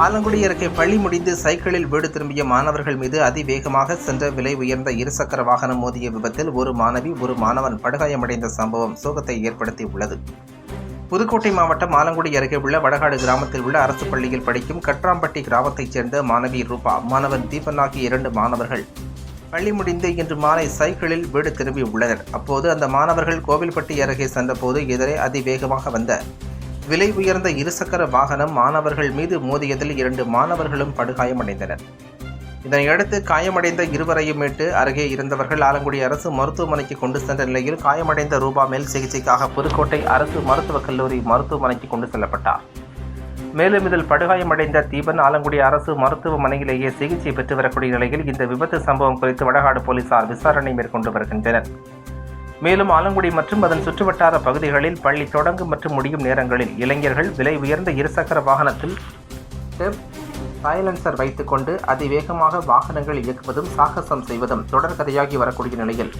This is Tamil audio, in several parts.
ஆலங்குடி அருகே பள்ளி முடிந்து சைக்கிளில் வீடு திரும்பிய மாணவர்கள் மீது அதிவேகமாக சென்ற விலை உயர்ந்த இருசக்கர வாகனம் மோதிய விபத்தில் ஒரு மாணவி ஒரு மாணவன் படுகாயமடைந்த சம்பவம் சோகத்தை ஏற்படுத்தியுள்ளது. புதுக்கோட்டை மாவட்டம் ஆலங்குடி அருகே உள்ள வடகாடு கிராமத்தில் உள்ள அரசு பள்ளியில் படிக்கும் கட்ராம்பட்டி கிராமத்தைச் சேர்ந்த மாணவி ரூபா மாணவன் தீபன் ஆகிய இரண்டு மாணவர்கள் பள்ளி முடிந்து இன்று மாலை சைக்கிளில் வீடு திரும்பி உள்ளனர் அப்போது அந்த மாணவர்கள் கோவில்பட்டி அருகே சென்றபோது எதிரே அதிவேகமாக வந்த விலை உயர்ந்த இருசக்கர வாகனம் மாணவர்கள் மீது மோதியதில் இரண்டு மாணவர்களும் படுகாயமடைந்தனர் இதனையடுத்து காயமடைந்த இருவரையும் மீட்டு அருகே இருந்தவர்கள் ஆலங்குடி அரசு மருத்துவமனைக்கு கொண்டு சென்ற நிலையில் காயமடைந்த ரூபா மேல் சிகிச்சைக்காக புதுக்கோட்டை அரசு மருத்துவக் கல்லூரி மருத்துவமனைக்கு கொண்டு செல்லப்பட்டார். மேலும் இதில் படுகாயமடைந்த தீபன் ஆலங்குடி அரசு மருத்துவமனையிலேயே சிகிச்சை பெற்று வரக்கூடிய நிலையில் இந்த விபத்து சம்பவம் குறித்து வடகாடு போலீசார் விசாரணை மேற்கொண்டு வருகின்றனர். மேலும் ஆலங்குடி மற்றும் அதன் சுற்றுவட்டார பகுதிகளில் பள்ளி தொடங்கும் மற்றும் முடியும் நேரங்களில் இளைஞர்கள் விலை உயர்ந்த இருசக்கர வாகனத்தில் சைலன்சர் வைத்துக்கொண்டு அதிவேகமாக வாகனங்கள் இயக்குவதும் சாகசம் செய்வதும் தொடர்கதையாகி வரக்கூடிய நிலையில்.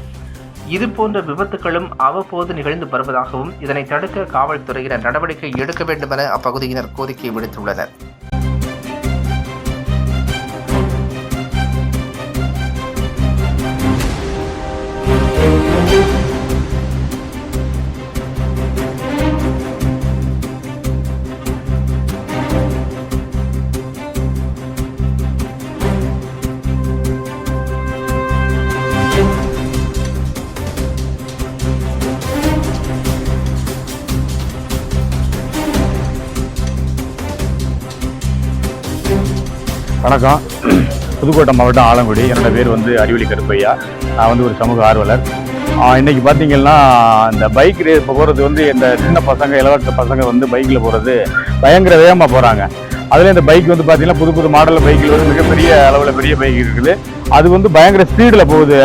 இதுபோன்ற விபத்துகளும் அவ்வப்போது நிகழ்ந்து வருவதாகவும் இதனை தடுக்க காவல்துறையினர் நடவடிக்கை எடுக்க வேண்டுமென அப்பகுதியினர் கோரிக்கை விடுத்துள்ளனர். வணக்கம். புதுக்கோட்டை மாவட்டம் ஆலங்குடி. என்னோட பேர் வந்து அறிவொளி கருப்பையா. நான் வந்து ஒரு சமூக ஆர்வலர். இன்றைக்கி பார்த்தீங்கன்னா இந்த பைக் ரேஸ் போகிறது வந்து இந்த சின்ன பசங்க இளவட்ட பசங்க வந்து பைக்கில் போகிறது பயங்கர வேகமாக போகிறாங்க அதில் இந்த பைக் வந்து பார்த்திங்கன்னா புது புது மாடலில் பைக்கில் வந்து மிகப்பெரிய அளவில் பெரிய பைக் இருக்குது. அது வந்து பயங்கர ஸ்பீடில் போகுது.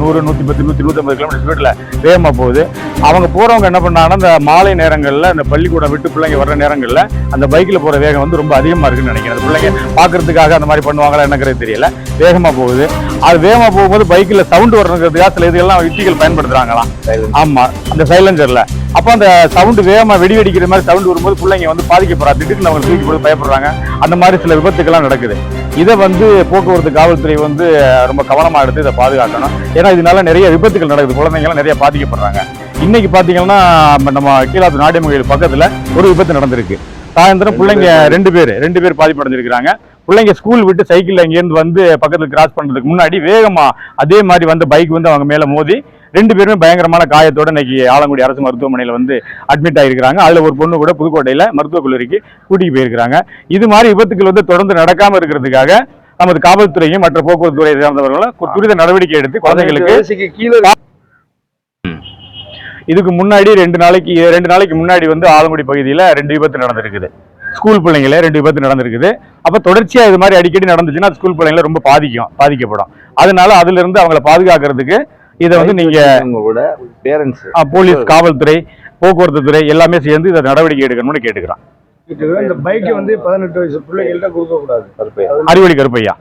நூறு நூற்றி பத்து நூற்றி நூற்றம்பது கிலோமீட்டர் ஸ்பீடில் வேகமாக போகுது. அவங்க போகிறவங்க என்ன பண்ணாங்கன்னா இந்த மாலை நேரங்களில் இந்த பள்ளிக்கூடம் விட்டு பிள்ளைங்க வர்ற நேரங்களில் அந்த பைக்கில் போகிற வேகம் வந்து ரொம்ப அதிகமாக இருக்குன்னு நினைக்கிறேன். பிள்ளைங்க பார்க்கறதுக்காக அந்த மாதிரி பண்ணுவாங்களா என்னங்கிறது தெரியல. வேகமாக போகுது. அது வேகமாக போகும்போது பைக்கில் சவுண்டு வரணுங்கிறதுக்காக சில இதுகள்லாம் யுக்திகள் பயன்படுத்துகிறாங்களாம் ஆமாம் அந்த சைலன்சரில் அப்போ அந்த சவுண்டு வேகமாக வெடி வெடிக்கிற மாதிரி சவுண்டு வரும்போது பிள்ளைங்க வந்து பாதிக்கப்படுறா திடீர்னு அவங்க தூக்கி போட்டு பயப்படுறாங்க. அந்த மாதிரி சில விபத்துக்கெல்லாம் நடக்குது. இதை வந்து போக்குவரத்து காவல்துறை வந்து ரொம்ப கவனமாக எடுத்து இதை பாதுகாக்கணும். ஏன்னா இதனால நிறைய விபத்துகள் நடக்குது. குழந்தைங்கலாம் நிறைய பாதிக்கப்படுறாங்க. இன்னைக்கு பார்த்தீங்கன்னா நம்ம- கீழாத்து நாடியமங்கல் பக்கத்தில் ஒரு விபத்து நடந்திருக்கு. சாயந்தரம் பிள்ளைங்க ரெண்டு பேர் ரெண்டு பேர் பாதிப்படைஞ்சிருக்கிறாங்க. பிள்ளைங்க ஸ்கூல் விட்டு சைக்கிளில் இங்கேருந்து வந்து பக்கத்தில் கிராஸ் பண்ணுறதுக்கு முன்னாடி வேகமாக அதே மாதிரி வந்து பைக் வந்து அவங்க மேலே மோதி ரெண்டு பேருமே பயங்கரமான காயத்தோட இன்னைக்கு ஆலங்குடி அரசு மருத்துவமனையில் வந்து அட்மிட் ஆகிருக்கிறாங்க அதில் ஒரு பொண்ணு கூட புதுக்கோட்டையில் மருத்துவக் கல்லூரிக்கு கூட்டிட்டு போயிருக்கிறாங்க. இது மாதிரி விபத்துக்கள் வந்து தொடர்ந்து நடக்காமல் இருக்கிறதுக்காக நமது காவல்துறையும் மற்ற போக்குவரத்து துறை சார்ந்தவர்களும் துரித நடவடிக்கை எடுத்து குழந்தைங்களுக்கு கீழே இதுக்கு முன்னாடி ரெண்டு நாளைக்கு ரெண்டு நாளைக்கு முன்னாடி வந்து ஆலங்குடி பகுதியில் ரெண்டு விபத்து நடந்திருக்குது. ஸ்கூல் பிள்ளைங்களே ரெண்டு விபத்து நடந்திருக்குது. அப்போ தொடர்ச்சியா இது மாதிரி அடிக்கடி நடந்துச்சுன்னா அது ஸ்கூல் பிள்ளைங்களை ரொம்ப பாதிக்கும் பாதிக்கப்படும். அதனால அதுல இருந்து அவங்கள பாதுகாக்கிறதுக்கு இதை வந்து நீங்க உங்க கூட பேரண்ட்ஸ் போலீஸ் காவல்துறை போக்குவரத்து துறை எல்லாமே சேர்ந்து இதை நடவடிக்கை எடுக்கணும்னு கேட்டுக்கிறோம். இந்த பைக்கை வந்து பதினெட்டு வயசு பிள்ளைகள்ட்ட கொடுக்க கூடாது அறிவொளி கருப்பையா?